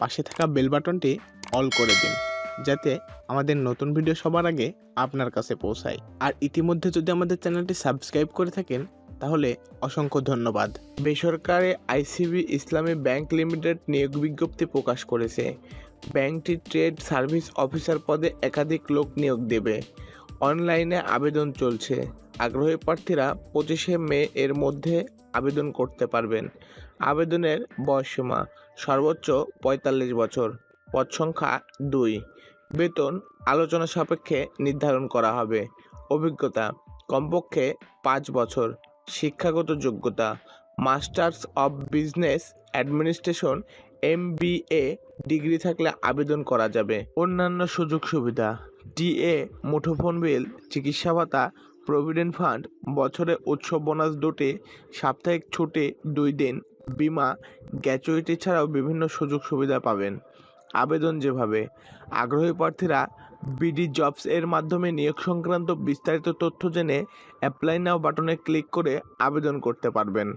পাশে থাকা বেল বাটনটি অল করে দিন, যাতে আমাদের নতুন ভিডিও সবার আগে আপনার কাছে পৌঁছায়। আর ইতিমধ্যে যদি আমাদের চ্যানেলটি সাবস্ক্রাইব করে থাকেন, তাহলে অসংখ্য ধন্যবাদ। বেসরকারি আইসিবি ইসলামী ব্যাংক লিমিটেড নিয়োগ বিজ্ঞপ্তি প্রকাশ করেছে। ব্যাংকটি ট্রেড সার্ভিস অফিসার পদে একাধিক লোক নিয়োগ দেবে। অনলাইনে আবেদন চলছে। আগ্রহী প্রার্থীরা পঁচিশে মে এর মধ্যে আবেদন করতে পারবেন। আবেদনের বয়সসীমা সর্বোচ্চ পঁয়তাল্লিশ বছর, পদ সংখ্যা দুই। বেতন আলোচনা সাপেক্ষে নির্ধারণ করা হবে। অভিজ্ঞতা, কমপক্ষে পাঁচ বছর। শিক্ষাগত যোগ্যতা, masters of business administration M degree থাকলে আবেদন করা যাবে। অন্যান্য সুযোগ সুবিধা, ডিএ, মুঠোফোন বিল, চিকিৎসা ভাতা প্রভিডেন্ট ফান্ড বছরে উৎসব বোনাস ডোটে সাপ্তাহিক ছুটে দুই দিন, বিমা, গ্যাচুইটি ছাড়াও বিভিন্ন সুযোগ সুবিধা পাবেন। আবেদন যেভাবে। আগ্রহী প্রার্থীরা বিডি জবস এর মাধ্যমে নিয়োগ সংক্রান্ত বিস্তারিত তথ্য জেনে অ্যাপ্লাই নাও বাটনে ক্লিক করে আবেদন করতে পারবেন।